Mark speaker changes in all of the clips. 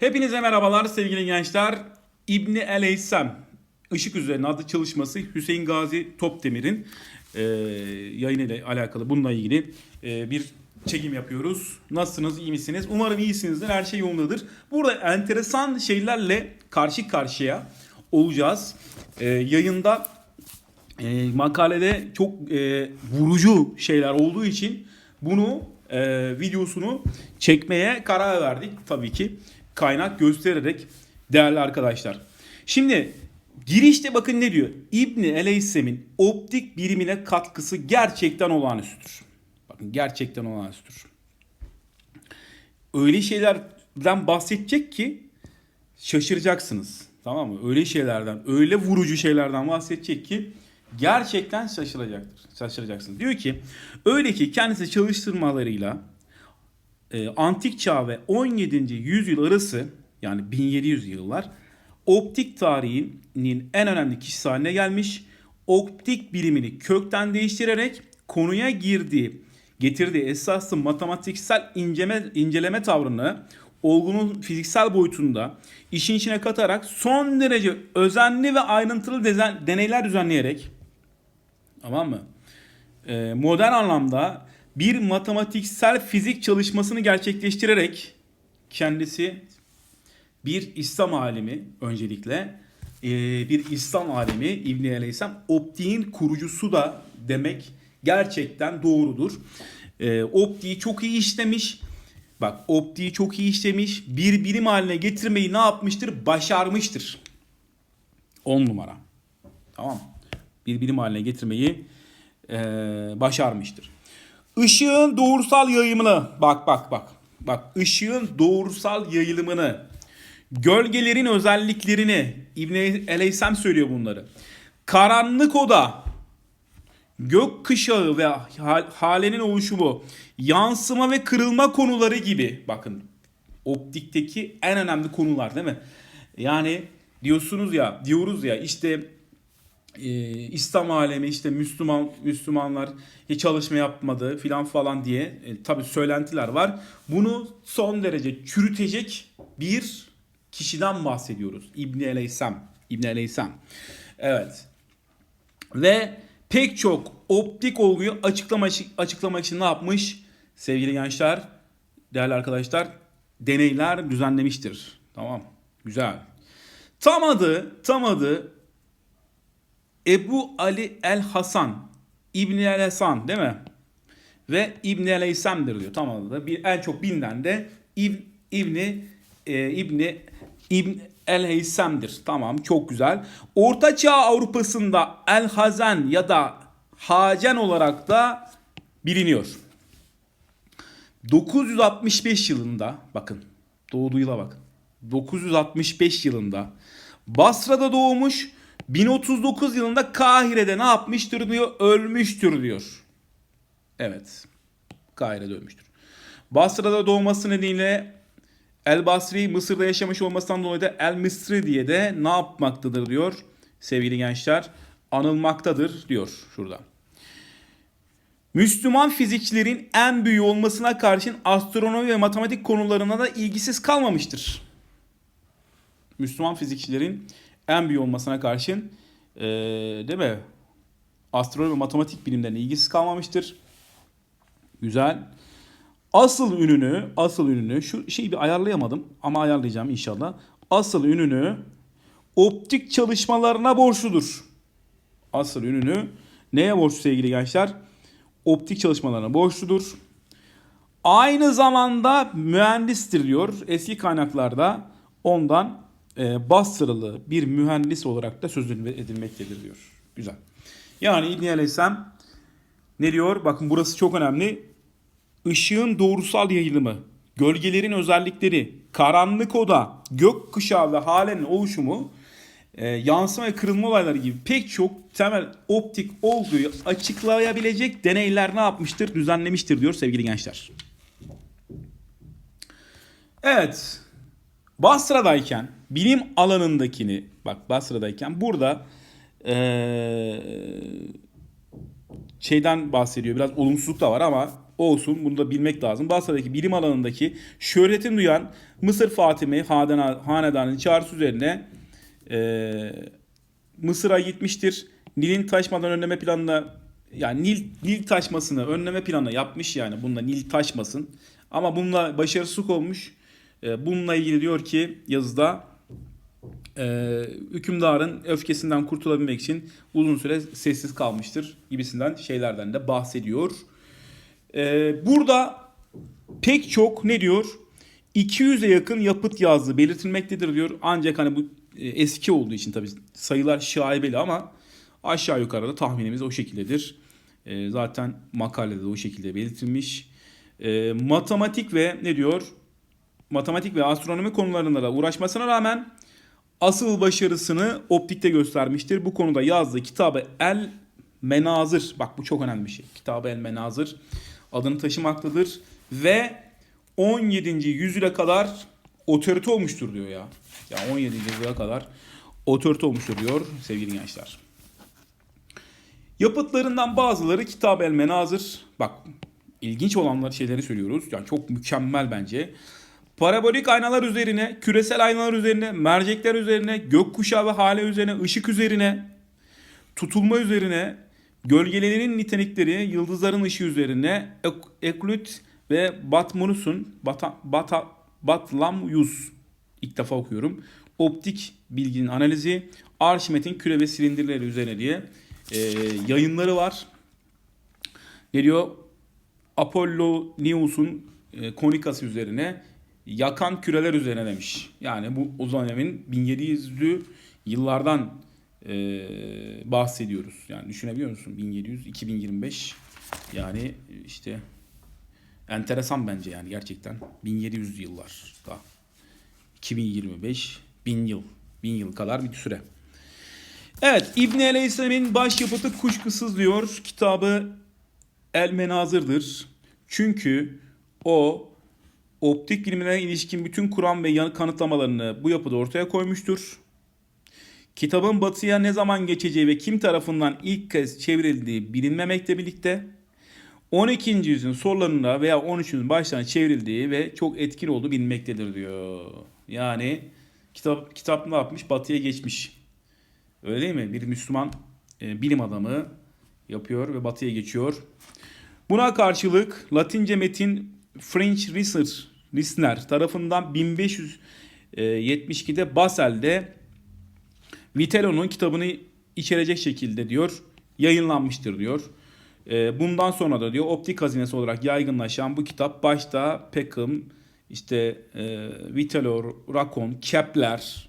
Speaker 1: Hepinize merhabalar sevgili gençler. İbni El Heysem Işık Üzerine adlı çalışması Hüseyin Gazi Topdemir'in e, yayını ile alakalı bununla ilgili e, bir çekim yapıyoruz. Nasılsınız, iyi misiniz? Umarım iyisinizdir, her şey yolundadır. Burada enteresan şeylerle karşı karşıya olacağız. E, yayında e, makalede çok e, vurucu şeyler olduğu için bunu e, videosunu çekmeye karar verdik tabii ki kaynak göstererek değerli arkadaşlar. Şimdi girişte bakın ne diyor? İbni Eleysem'in optik birimine katkısı gerçekten olağanüstüdür. Bakın gerçekten olağanüstüdür. Öyle şeylerden bahsedecek ki şaşıracaksınız. Tamam mı? Öyle şeylerden, öyle vurucu şeylerden bahsedecek ki gerçekten şaşıracaktır. Şaşıracaksınız. Diyor ki öyle ki kendisi çalıştırmalarıyla e, antik çağ ve 17. yüzyıl arası yani 1700 yıllar optik tarihinin en önemli kişisi haline gelmiş. Optik bilimini kökten değiştirerek konuya girdiği, getirdiği esaslı matematiksel inceleme, inceleme tavrını olgunun fiziksel boyutunda işin içine katarak son derece özenli ve ayrıntılı dezen- deneyler düzenleyerek tamam mı? Ee, modern anlamda bir matematiksel fizik çalışmasını gerçekleştirerek kendisi bir İslam alimi öncelikle ee, bir İslam alimi İbni Aleyhisselam optiğin kurucusu da demek gerçekten doğrudur. Ee, optiği çok iyi işlemiş. Bak optiği çok iyi işlemiş. Bir bilim haline getirmeyi ne yapmıştır? Başarmıştır. 10 numara. Tamam. Bir bilim haline getirmeyi eee, başarmıştır. Işığın doğrusal yayılımını bak bak bak. Bak ışığın doğrusal yayılımını gölgelerin özelliklerini İbn Eleysem söylüyor bunları. Karanlık oda gök kışağı ve hal- halenin oluşumu, yansıma ve kırılma konuları gibi bakın optikteki en önemli konular değil mi? Yani diyorsunuz ya, diyoruz ya işte e, İslam alemi işte Müslüman Müslümanlar hiç çalışma yapmadı filan falan diye e, tabi söylentiler var. Bunu son derece çürütecek bir kişiden bahsediyoruz. İbni Eleysem. İbni Eleysem. Evet. Ve pek çok optik olguyu açıklamak, açıklamak için ne yapmış? Sevgili gençler, değerli arkadaşlar, deneyler düzenlemiştir. Tamam. Güzel. Tam adı, tam adı Ebu Ali El Hasan İbni El Hasan değil mi? Ve İbni El Heysem'dir diyor. Tam adı da bir, en çok bilinen de İb, İbni e, İbni İbn El Heysem'dir. Tamam çok güzel. Orta Çağ Avrupa'sında El Hazen ya da Hacen olarak da biliniyor. 965 yılında bakın doğduğu yıla bakın. 965 yılında Basra'da doğmuş. 1039 yılında Kahire'de ne yapmıştır diyor? Ölmüştür diyor. Evet. Kahire'de ölmüştür. Basra'da doğması nedeniyle El Basri Mısır'da yaşamış olmasından dolayı da El Mısri diye de ne yapmaktadır diyor sevgili gençler. Anılmaktadır diyor şurada. Müslüman fizikçilerin en büyüğü olmasına karşın astronomi ve matematik konularına da ilgisiz kalmamıştır. Müslüman fizikçilerin en büyüğü olmasına karşın eee, değil mi? Astronomi ve matematik bilimlerine ilgisiz kalmamıştır. Güzel. Asıl ününü, asıl ününü şu şeyi bir ayarlayamadım ama ayarlayacağım inşallah. Asıl ününü optik çalışmalarına borçludur. Asıl ününü neye borçlu sevgili gençler? Optik çalışmalarına borçludur. Aynı zamanda mühendistir diyor eski kaynaklarda. Ondan e, Basralı bir mühendis olarak da söz edilmektedir diyor. Güzel. Yani İbn Aleyhisselam ne diyor? Bakın burası çok önemli. Işığın doğrusal yayılımı, gölgelerin özellikleri, karanlık oda, gök kuşağı ve halenin oluşumu, e, yansıma ve kırılma olayları gibi pek çok temel optik olguyu açıklayabilecek deneyler ne yapmıştır? Düzenlemiştir diyor sevgili gençler. Evet. Basra'dayken bilim alanındakini bak Basra'dayken burada eee, şeyden bahsediyor. Biraz olumsuzluk da var ama olsun. Bunu da bilmek lazım. Basra'daki bilim alanındaki şöhretin duyan Mısır Fatimi Hanedanı'nın çağrısı üzerine e, Mısır'a gitmiştir. Nil'in taşmadan önleme planına yani Nil, Nil taşmasını önleme planı yapmış yani bununla Nil taşmasın. Ama bununla başarısız olmuş. E, bununla ilgili diyor ki yazıda e, hükümdarın öfkesinden kurtulabilmek için uzun süre sessiz kalmıştır gibisinden şeylerden de bahsediyor. E, burada pek çok ne diyor? 200'e yakın yapıt yazdığı belirtilmektedir diyor. Ancak hani bu eski olduğu için tabii sayılar şaibeli ama aşağı yukarı da tahminimiz o şekildedir. Zaten makalede de o şekilde belirtilmiş. Matematik ve ne diyor? Matematik ve astronomi konularında da uğraşmasına rağmen asıl başarısını optikte göstermiştir. Bu konuda yazdığı kitabı El Menazır. Bak bu çok önemli bir şey. Kitabı El Menazır adını taşımaktadır ve 17. yüzyıla kadar otorite olmuştur diyor ya. Ya 17. yüzyıla kadar otorite olmuştur diyor sevgili gençler. Yapıtlarından bazıları Kitab el Menazır. Bak ilginç olanlar şeyleri söylüyoruz. Yani çok mükemmel bence. Parabolik aynalar üzerine, küresel aynalar üzerine, mercekler üzerine, gökkuşağı ve hale üzerine, ışık üzerine, tutulma üzerine, gölgelerin nitelikleri, yıldızların ışığı üzerine, Ek- Eklut ve Batmanus'un Bata, Bata, Batlamyus ilk defa okuyorum. Optik bilginin analizi, Arşimet'in küre ve silindirleri üzerine diye e, yayınları var. Ne diyor? Apollonius'un e, konikası üzerine yakan küreler üzerine demiş. Yani bu o dönemin 1700'lü yıllardan e, bahsediyoruz. Yani düşünebiliyor musun? 1700, 2025 yani işte enteresan bence yani gerçekten 1700 yıllar da 2025 bin yıl bin yıl kadar bir süre. Evet İbn Aleyhisselam'ın başyapıtı kuşkusuz diyor. Kitabı El Menazır'dır. Çünkü o optik bilimine ilişkin bütün Kur'an ve kanıtlamalarını bu yapıda ortaya koymuştur. Kitabın batıya ne zaman geçeceği ve kim tarafından ilk kez çevrildiği bilinmemekle birlikte 12. yüzyılın sonlarında veya 13. yüzyılın başlarına çevrildiği ve çok etkin olduğu bilinmektedir diyor. Yani kitap kitap ne yapmış? Batıya geçmiş. Öyle değil mi? Bir Müslüman e, bilim adamı yapıyor ve batıya geçiyor. Buna karşılık Latince metin French Research Listener tarafından 1572'de Basel'de Vitello'nun kitabını içerecek şekilde diyor yayınlanmıştır diyor. E, bundan sonra da diyor optik hazinesi olarak yaygınlaşan bu kitap başta Peckham, işte e, Vitello, Racon, Kepler,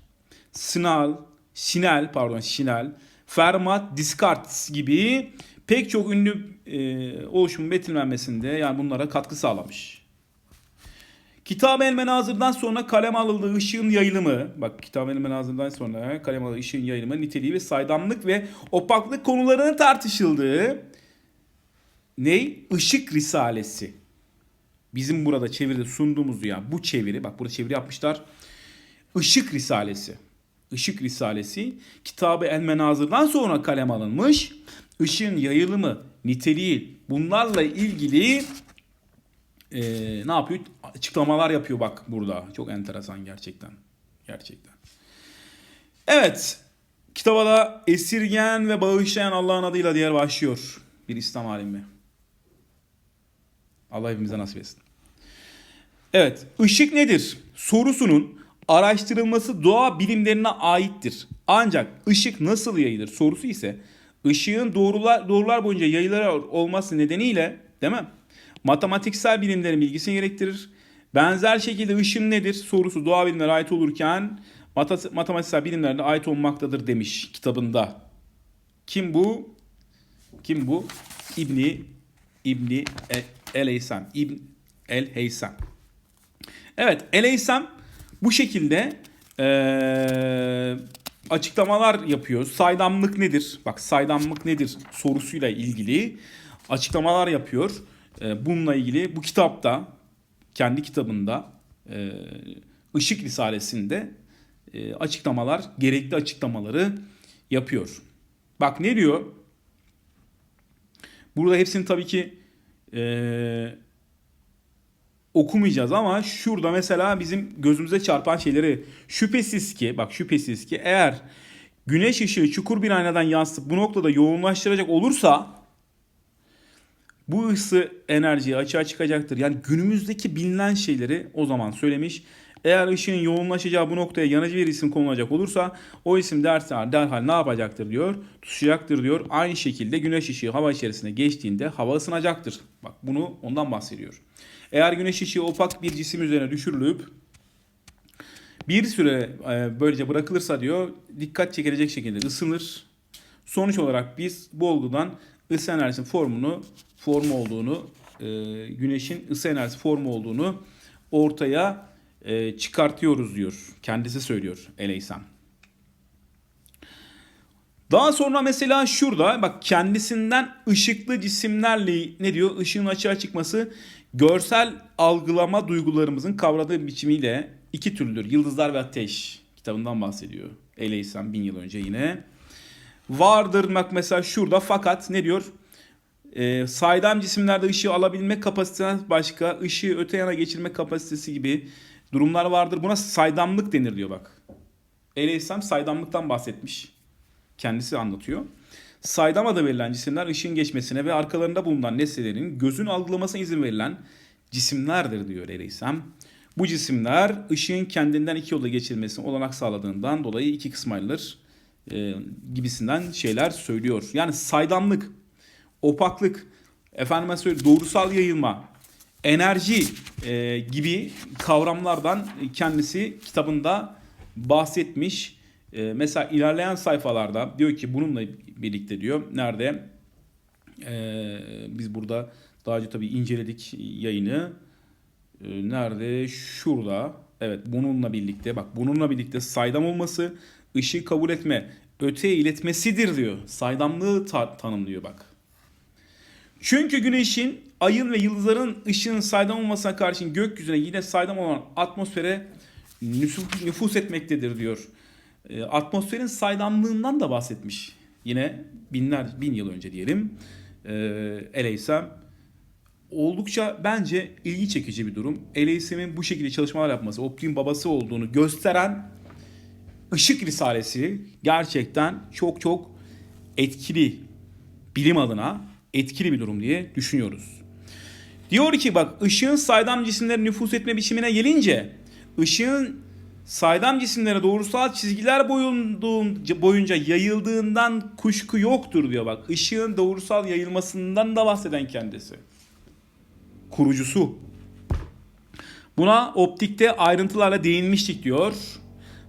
Speaker 1: Snell, Schnell pardon Schnell, Fermat, Descartes gibi pek çok ünlü e, oluşumun betimlenmesinde yani bunlara katkı sağlamış. Kitab-ı El Menazır'dan sonra kalem alındığı ışığın yayılımı, bak Kitab-ı El Menazır'dan sonra kalem alındığı ışığın yayılımı, niteliği ve saydamlık ve opaklık konularının tartışıldığı ney? Işık Risalesi. Bizim burada çeviride sunduğumuz ya bu çeviri, bak burada çeviri yapmışlar. Işık Risalesi. Işık Risalesi Kitab-ı El Menazır'dan sonra kalem alınmış. Işığın yayılımı, niteliği bunlarla ilgili e, ne yapıyor? Açıklamalar yapıyor bak burada. Çok enteresan gerçekten. Gerçekten. Evet. Kitaba da esirgen ve bağışlayan Allah'ın adıyla diğer başlıyor. Bir İslam alimi. Allah hepimize nasip etsin. Evet. ışık nedir? Sorusunun araştırılması doğa bilimlerine aittir. Ancak ışık nasıl yayılır sorusu ise ışığın doğrular, doğrular boyunca yayılır olması nedeniyle değil mi? Matematiksel bilimlerin bilgisini gerektirir. Benzer şekilde ışın nedir sorusu doğa bilimlerine ait olurken matematiksel bilimlerine ait olmaktadır demiş kitabında. Kim bu? Kim bu? İbni İbni El Heysem. İbn El Heysem. Evet El Heysem bu şekilde eee, açıklamalar yapıyor. Saydamlık nedir? Bak saydamlık nedir sorusuyla ilgili açıklamalar yapıyor. Eee, bununla ilgili bu kitapta kendi kitabında eee Işık Risalesi'nde eee, açıklamalar, gerekli açıklamaları yapıyor. Bak ne diyor? Burada hepsini tabii ki Ee, okumayacağız ama şurada mesela bizim gözümüze çarpan şeyleri şüphesiz ki bak şüphesiz ki eğer güneş ışığı çukur bir aynadan yansıtıp bu noktada yoğunlaştıracak olursa bu ısı enerjiyi açığa çıkacaktır. Yani günümüzdeki bilinen şeyleri o zaman söylemiş. Eğer ışığın yoğunlaşacağı bu noktaya yanıcı bir isim konulacak olursa o isim derhal, derhal ne yapacaktır diyor. Tutuşacaktır diyor. Aynı şekilde güneş ışığı hava içerisine geçtiğinde hava ısınacaktır. Bak bunu ondan bahsediyor. Eğer güneş ışığı opak bir cisim üzerine düşürülüp bir süre e, böylece bırakılırsa diyor dikkat çekilecek şekilde ısınır. Sonuç olarak biz bu olgudan ısı enerjisinin formunu formu olduğunu e, güneşin ısı enerjisi formu olduğunu ortaya e, çıkartıyoruz diyor. Kendisi söylüyor Eleysam. Daha sonra mesela şurada bak kendisinden ışıklı cisimlerle ne diyor? Işığın açığa çıkması görsel algılama duygularımızın kavradığı biçimiyle iki türlüdür. Yıldızlar ve Ateş kitabından bahsediyor. Eleysam bin yıl önce yine. Vardır bak mesela şurada fakat ne diyor? E, saydam cisimlerde ışığı alabilme kapasitesinden başka ışığı öte yana geçirme kapasitesi gibi durumlar vardır. Buna saydamlık denir diyor bak. Eleysam saydamlıktan bahsetmiş. Kendisi anlatıyor. Saydam adı verilen cisimler ışığın geçmesine ve arkalarında bulunan nesnelerin gözün algılamasına izin verilen cisimlerdir diyor Eleysam. Bu cisimler ışığın kendinden iki yolda geçirmesine olanak sağladığından dolayı iki kısma ayrılır e, gibisinden şeyler söylüyor. Yani saydamlık, opaklık, efendime söyleyeyim doğrusal yayılma, enerji e, gibi kavramlardan kendisi kitabında bahsetmiş. E, mesela ilerleyen sayfalarda diyor ki bununla birlikte diyor nerede e, biz burada daha önce tabii inceledik yayını. E, nerede? Şurada. Evet bununla birlikte bak bununla birlikte saydam olması ışığı kabul etme öteye iletmesidir diyor. Saydamlığı ta- tanımlıyor bak. Çünkü güneşin, ayın ve yıldızların ışığın saydam olmasına karşın gökyüzüne yine saydam olan atmosfere nüfus, etmektedir diyor. E, atmosferin saydamlığından da bahsetmiş. Yine binler, bin yıl önce diyelim. E, Eleysem oldukça bence ilgi çekici bir durum. Eleysem'in bu şekilde çalışmalar yapması, optiğin babası olduğunu gösteren Işık Risalesi gerçekten çok çok etkili bilim adına etkili bir durum diye düşünüyoruz. Diyor ki bak ışığın saydam cisimlere nüfus etme biçimine gelince ışığın saydam cisimlere doğrusal çizgiler boyunca yayıldığından kuşku yoktur diyor bak. Işığın doğrusal yayılmasından da bahseden kendisi. Kurucusu. Buna optikte ayrıntılarla değinmiştik diyor.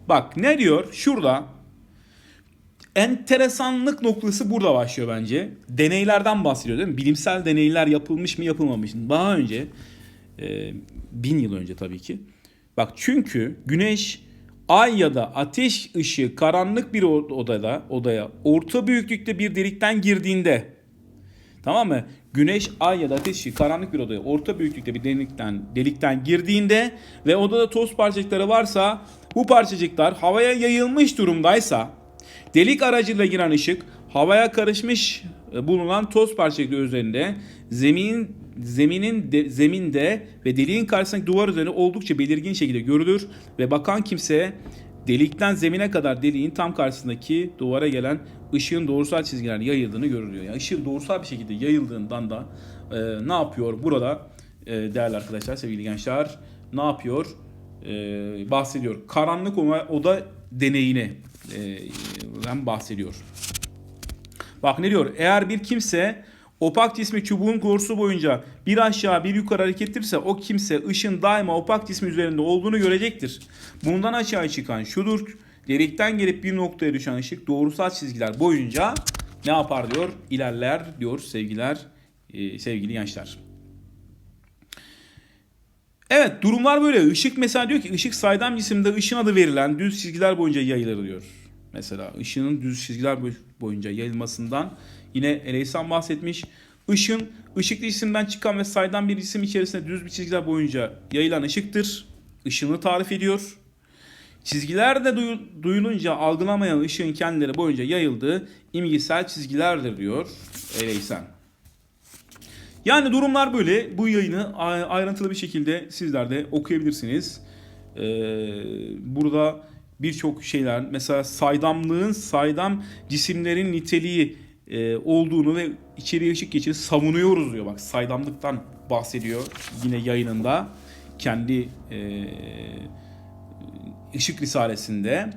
Speaker 1: Bak ne diyor? Şurada enteresanlık noktası burada başlıyor bence. Deneylerden bahsediyor değil mi? Bilimsel deneyler yapılmış mı yapılmamış mı? Daha önce e, bin yıl önce tabii ki. Bak çünkü güneş ay ya da ateş ışığı karanlık bir odada odaya orta büyüklükte bir delikten girdiğinde tamam mı? Güneş, ay ya da ateş ışığı karanlık bir odaya orta büyüklükte bir delikten delikten girdiğinde ve odada toz parçacıkları varsa bu parçacıklar havaya yayılmış durumdaysa delik aracılığıyla giren ışık havaya karışmış e, bulunan toz parçacıkları üzerinde zemin zeminin de, zeminde ve deliğin karşısındaki duvar üzerinde oldukça belirgin şekilde görülür ve bakan kimse delikten zemine kadar deliğin tam karşısındaki duvara gelen ışığın doğrusal çizgilerin yayıldığını görülüyor. Yani ışığın doğrusal bir şekilde yayıldığından da e, ne yapıyor burada e, değerli arkadaşlar sevgili gençler ne yapıyor? E, bahsediyor. Karanlık oda deneyine e, bahsediyor. Bak ne diyor? Eğer bir kimse opak cismi çubuğun korsu boyunca bir aşağı bir yukarı hareket ettirirse o kimse ışın daima opak cismi üzerinde olduğunu görecektir. Bundan aşağı çıkan şudur. Delikten gelip bir noktaya düşen ışık doğrusal çizgiler boyunca ne yapar diyor? İlerler diyor sevgiler, e, sevgili gençler. Evet durumlar böyle. Işık mesela diyor ki ışık saydam cisimde ışın adı verilen düz çizgiler boyunca yayılır diyor. Mesela ışının düz çizgiler boyunca yayılmasından yine Eleysan bahsetmiş. Işın ışıklı cisimden çıkan ve saydam bir cisim içerisinde düz bir çizgiler boyunca yayılan ışıktır. Işını tarif ediyor. Çizgiler de duyulunca algılamayan ışığın kendileri boyunca yayıldığı imgesel çizgilerdir diyor Eleysan. Yani durumlar böyle. Bu yayını ayrıntılı bir şekilde sizler de okuyabilirsiniz. Ee, burada birçok şeyler mesela saydamlığın saydam cisimlerin niteliği e, olduğunu ve içeriye ışık geçiri savunuyoruz diyor. Bak saydamlıktan bahsediyor yine yayınında kendi e, ışık risalesinde.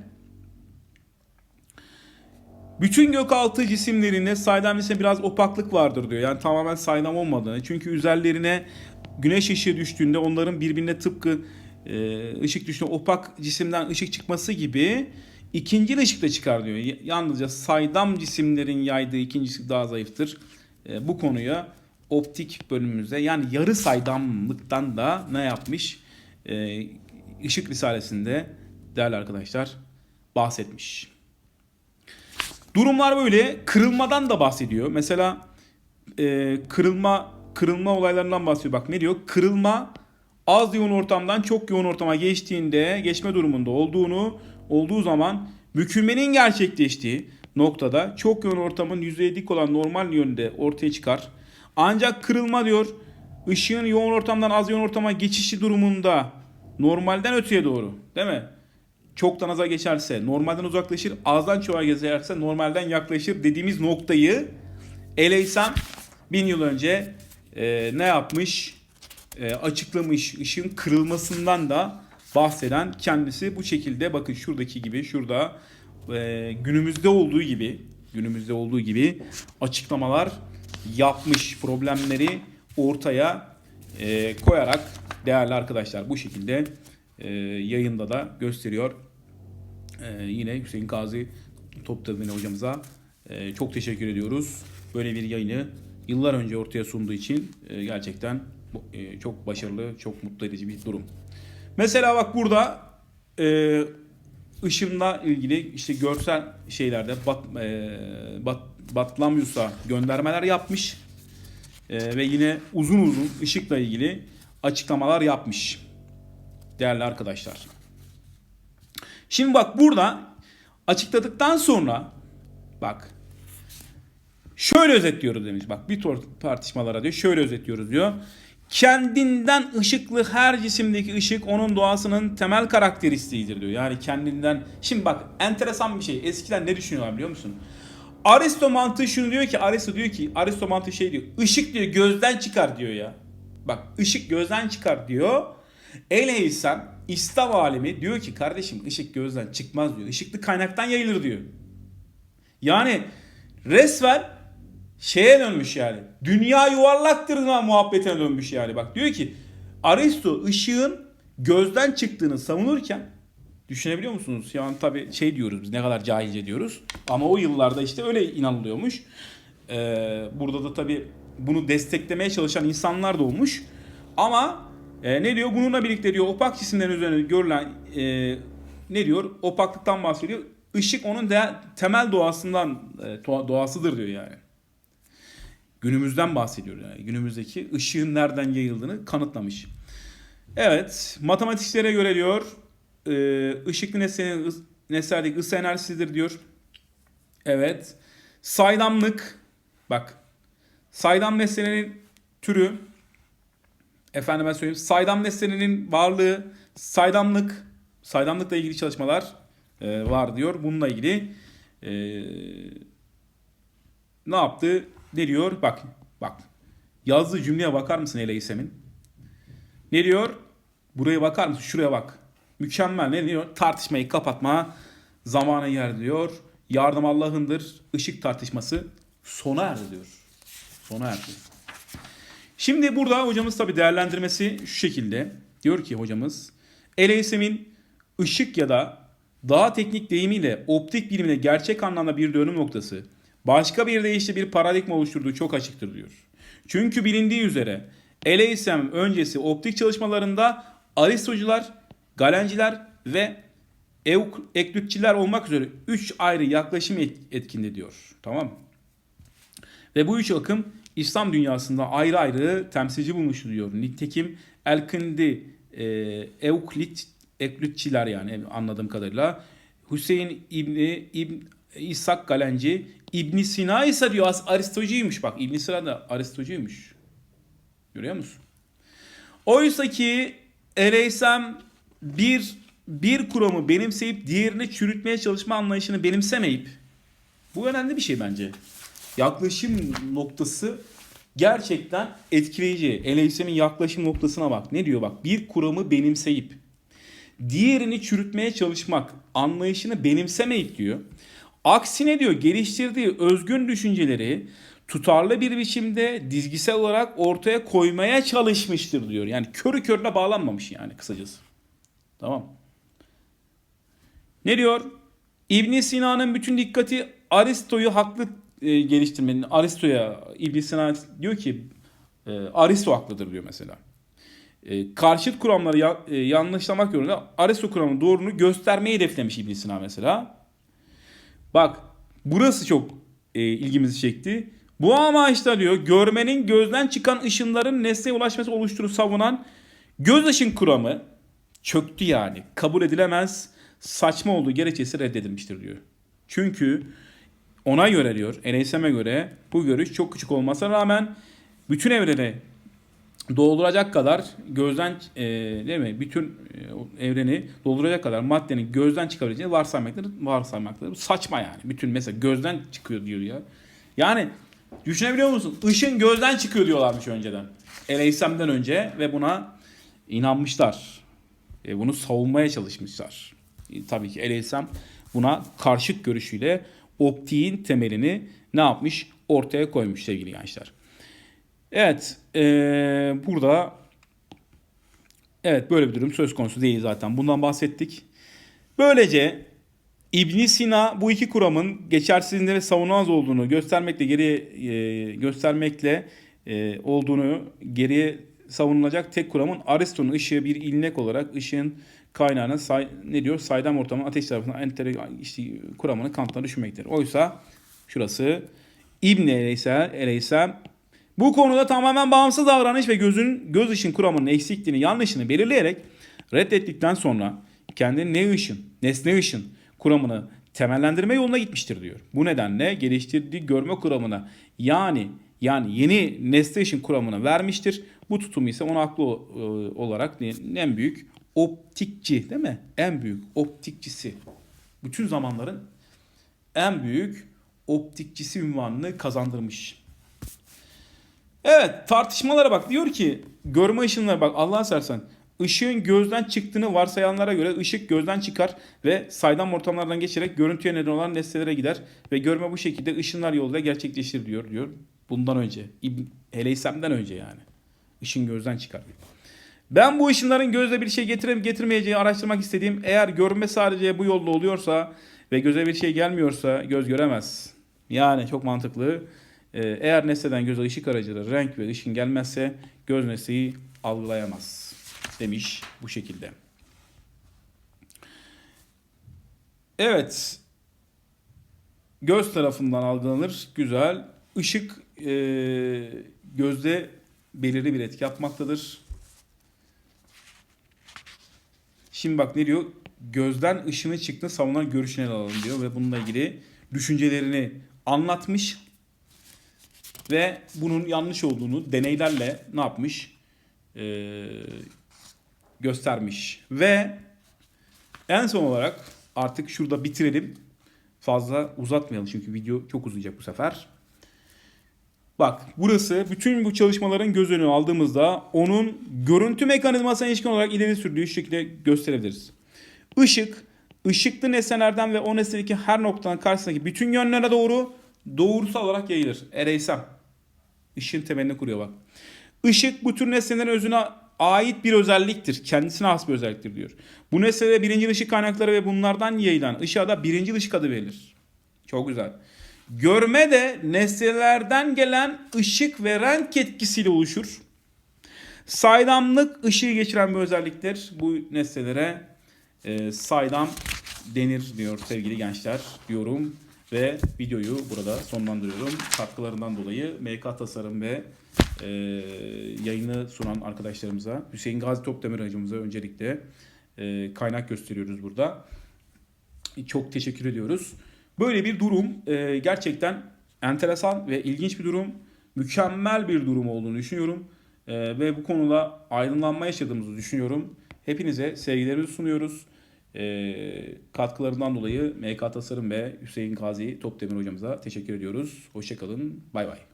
Speaker 1: Bütün gökaltı cisimlerinde saydam ise biraz opaklık vardır diyor. Yani tamamen saydam olmadığını. Çünkü üzerlerine güneş ışığı düştüğünde onların birbirine tıpkı e, ışık düştüğünde opak cisimden ışık çıkması gibi ikinci ışık da çıkar diyor. Yalnızca saydam cisimlerin yaydığı ikinci ışık daha zayıftır. E, bu konuya optik bölümümüzde yani yarı saydamlıktan da ne yapmış? E, ışık risalesinde değerli arkadaşlar bahsetmiş. Durumlar böyle. Kırılmadan da bahsediyor. Mesela e, kırılma kırılma olaylarından bahsediyor. Bak ne diyor? Kırılma az yoğun ortamdan çok yoğun ortama geçtiğinde, geçme durumunda olduğunu olduğu zaman bükülmenin gerçekleştiği noktada çok yoğun ortamın yüzeye dik olan normal yönde ortaya çıkar. Ancak kırılma diyor ışığın yoğun ortamdan az yoğun ortama geçişi durumunda normalden öteye doğru değil mi? Çoktan aza geçerse normalden uzaklaşır, azdan çoğa geçerse normalden yaklaşır dediğimiz noktayı Eleysem bin yıl önce e, ne yapmış? E, açıklamış ışığın kırılmasından da bahseden kendisi bu şekilde bakın şuradaki gibi şurada e, günümüzde olduğu gibi günümüzde olduğu gibi açıklamalar yapmış problemleri ortaya e, koyarak değerli arkadaşlar bu şekilde e, yayında da gösteriyor. E, yine Hüseyin Gazi Toptadı'nın hocamıza e, çok teşekkür ediyoruz. Böyle bir yayını yıllar önce ortaya sunduğu için e, gerçekten e, çok başarılı, çok mutlu edici bir durum. Mesela bak burada e, ışınla ilgili işte görsel şeylerde Bat, e, Bat, Batlamyus'a göndermeler yapmış. E, ve yine uzun uzun ışıkla ilgili açıklamalar yapmış. Değerli arkadaşlar. Şimdi bak burada açıkladıktan sonra bak şöyle özetliyoruz demiş. Bak bir tartışmalara diyor şöyle özetliyoruz diyor. Kendinden ışıklı her cisimdeki ışık onun doğasının temel karakteristiğidir diyor. Yani kendinden. Şimdi bak enteresan bir şey. Eskiden ne düşünüyorlar biliyor musun? Aristo mantığı şunu diyor ki Aristo diyor ki Aristo mantığı şey diyor. Işık diyor gözden çıkar diyor ya. Bak ışık gözden çıkar diyor. Eleysen İslam alemi diyor ki kardeşim ışık gözden çıkmaz diyor. Işıklı kaynaktan yayılır diyor. Yani resmen şeye dönmüş yani. Dünya yuvarlaktır muhabbetine dönmüş yani. Bak diyor ki Aristo ışığın gözden çıktığını savunurken düşünebiliyor musunuz? Yani tabi şey diyoruz biz ne kadar cahilce diyoruz. Ama o yıllarda işte öyle inanılıyormuş. Ee, burada da tabi bunu desteklemeye çalışan insanlar da olmuş. Ama e, ne diyor? Bununla birlikte diyor opak cisimlerin üzerinde görülen e, ne diyor? Opaklıktan bahsediyor. Işık onun de, temel doğasından e, doğa- doğasıdır diyor yani. Günümüzden bahsediyor yani. Günümüzdeki ışığın nereden yayıldığını kanıtlamış. Evet, matematiklere göre diyor e, ışıklı nesnenin nesnelerdeki ısı enerjisidir diyor. Evet. Saydamlık bak. Saydam nesnelerin türü efendime söyleyeyim saydam nesnelerinin varlığı, saydamlık, saydamlıkla ilgili çalışmalar e, var diyor. Bununla ilgili e, ne yaptı? Ne diyor? Bak, bak. Yazdığı cümleye bakar mısın Eleysem'in? Ne diyor? Buraya bakar mısın? Şuraya bak. Mükemmel. Ne diyor? Tartışmayı kapatma zamanı yer diyor. Yardım Allah'ındır. Işık tartışması sona erdi diyor. Sona erdi. Şimdi burada hocamız tabi değerlendirmesi şu şekilde. Diyor ki hocamız LSM'in ışık ya da daha teknik deyimiyle optik bilimine gerçek anlamda bir dönüm noktası başka bir deyişle bir paradigma oluşturduğu çok açıktır diyor. Çünkü bilindiği üzere LSM öncesi optik çalışmalarında Aristocular, Galenciler ve Eklütçiler olmak üzere 3 ayrı yaklaşım et- etkinde diyor. Tamam mı? Ve bu üç akım İslam dünyasında ayrı ayrı temsilci bulmuştur diyor. Nitekim Elkindi, e, Euklit, Eklitçiler yani anladığım kadarıyla. Hüseyin İbni, İbn, İshak Galenci, İbn Sina ise diyor Aristocuymuş bak İbn Sina da Aristocuymuş. Görüyor musun? Oysa ki LSM bir bir kuramı benimseyip diğerini çürütmeye çalışma anlayışını benimsemeyip bu önemli bir şey bence. Yaklaşım noktası gerçekten etkileyici. LSM'in yaklaşım noktasına bak. Ne diyor bak? Bir kuramı benimseyip diğerini çürütmeye çalışmak anlayışını benimsemeyip diyor. Aksine diyor geliştirdiği özgün düşünceleri tutarlı bir biçimde dizgisel olarak ortaya koymaya çalışmıştır diyor. Yani körü körüne bağlanmamış yani kısacası. Tamam. Ne diyor? İbn Sina'nın bütün dikkati Aristo'yu haklı e, geliştirmenin. Aristo'ya İbn Sina diyor ki e, Aristo haklıdır diyor mesela. E, karşıt kuramları ya, e, yanlışlamak yolunda Aristo kuramının doğruluğunu göstermeyi hedeflemiş İbn Sina mesela. Bak burası çok e, ilgimizi çekti. Bu amaçla diyor görmenin gözden çıkan ışınların nesneye ulaşması oluşturur savunan göz ışın kuramı çöktü yani. Kabul edilemez saçma olduğu gerekçesi reddedilmiştir diyor. Çünkü ona göre diyor LSM'e göre bu görüş çok küçük olmasına rağmen bütün evreni dolduracak kadar gözden e, değil mi? Bütün e, evreni dolduracak kadar maddenin gözden çıkabileceğini varsaymaktadır. Varsaymaktadır. Bu saçma yani. Bütün mesela gözden çıkıyor diyor ya. Yani düşünebiliyor musun? Işın gözden çıkıyor diyorlarmış önceden. LSM'den önce ve buna inanmışlar. E, bunu savunmaya çalışmışlar. E, tabii ki LSM buna karşıt görüşüyle optiğin temelini ne yapmış? Ortaya koymuş sevgili gençler. Evet, eee, burada evet böyle bir durum söz konusu değil zaten. Bundan bahsettik. Böylece İbn Sina bu iki kuramın geçersizliğinde ve savunulmaz olduğunu göstermekle geri e, göstermekle e, olduğunu geriye savunulacak tek kuramın Aristo'nun ışığı bir ilnek olarak ışığın kaynağını say, ne diyor? Saydam ortamın ateş tarafından entere işte kuramını Kant'tan düşünmektir. Oysa şurası İbn Eysel, Eysel bu konuda tamamen bağımsız davranış ve gözün göz ışın kuramının eksikliğini, yanlışını belirleyerek reddettikten sonra kendi ne ışın, nesne ışın kuramını temellendirme yoluna gitmiştir diyor. Bu nedenle geliştirdiği görme kuramına yani yani yeni nesne ışın kuramını vermiştir. Bu tutum ise ona haklı e, olarak en büyük optikçi değil mi? En büyük optikçisi. Bütün zamanların en büyük optikçisi ünvanını kazandırmış. Evet tartışmalara bak diyor ki görme ışınları bak Allah sersen ışığın gözden çıktığını varsayanlara göre ışık gözden çıkar ve saydam ortamlardan geçerek görüntüye neden olan nesnelere gider ve görme bu şekilde ışınlar yoluyla gerçekleşir diyor diyor. Bundan önce Heleysem'den önce yani. Işın gözden çıkar. Ben bu ışınların gözle bir şey getirip getirmeyeceği araştırmak istediğim eğer görme sadece bu yolda oluyorsa ve göze bir şey gelmiyorsa göz göremez. Yani çok mantıklı. Ee, eğer nesneden göze ışık aracılığı renk ve ışın gelmezse göz nesneyi algılayamaz demiş bu şekilde. Evet. Göz tarafından algılanır. Güzel. Işık e, gözde belirli bir etki yapmaktadır. Şimdi bak ne diyor? Gözden ışını çıktı savunan görüşünü alalım diyor ve bununla ilgili düşüncelerini anlatmış ve bunun yanlış olduğunu deneylerle ne yapmış? Ee, göstermiş. Ve en son olarak artık şurada bitirelim. Fazla uzatmayalım çünkü video çok uzayacak bu sefer. Bak burası bütün bu çalışmaların göz önüne aldığımızda onun görüntü mekanizmasına ilişkin olarak ileri sürdüğü şekilde gösterebiliriz. Işık, ışıklı nesnelerden ve o nesnedeki her noktanın karşısındaki bütün yönlere doğru doğrusal olarak yayılır. Ereysem. Işığın temelini kuruyor bak. Işık bu tür nesnelerin özüne ait bir özelliktir. Kendisine has bir özelliktir diyor. Bu nesnelere birinci ışık kaynakları ve bunlardan yayılan ışığa da birinci ışık adı verilir. Çok güzel. Görme de nesnelerden gelen ışık ve renk etkisiyle oluşur. Saydamlık ışığı geçiren bir özelliktir. Bu nesnelere e, saydam denir diyor sevgili gençler diyorum. Ve videoyu burada sonlandırıyorum. Katkılarından dolayı MK Tasarım ve e, yayını sunan arkadaşlarımıza, Hüseyin Gazi Topdemir hacımıza öncelikle e, kaynak gösteriyoruz burada. Çok teşekkür ediyoruz. Böyle bir durum e, gerçekten enteresan ve ilginç bir durum. Mükemmel bir durum olduğunu düşünüyorum. Ee, ve bu konuda aydınlanma yaşadığımızı düşünüyorum. Hepinize sevgilerimizi sunuyoruz. Ee, katkılarından dolayı MK Tasarım ve Hüseyin Gazi Topdemir hocamıza teşekkür ediyoruz. Hoşçakalın. Bay bay.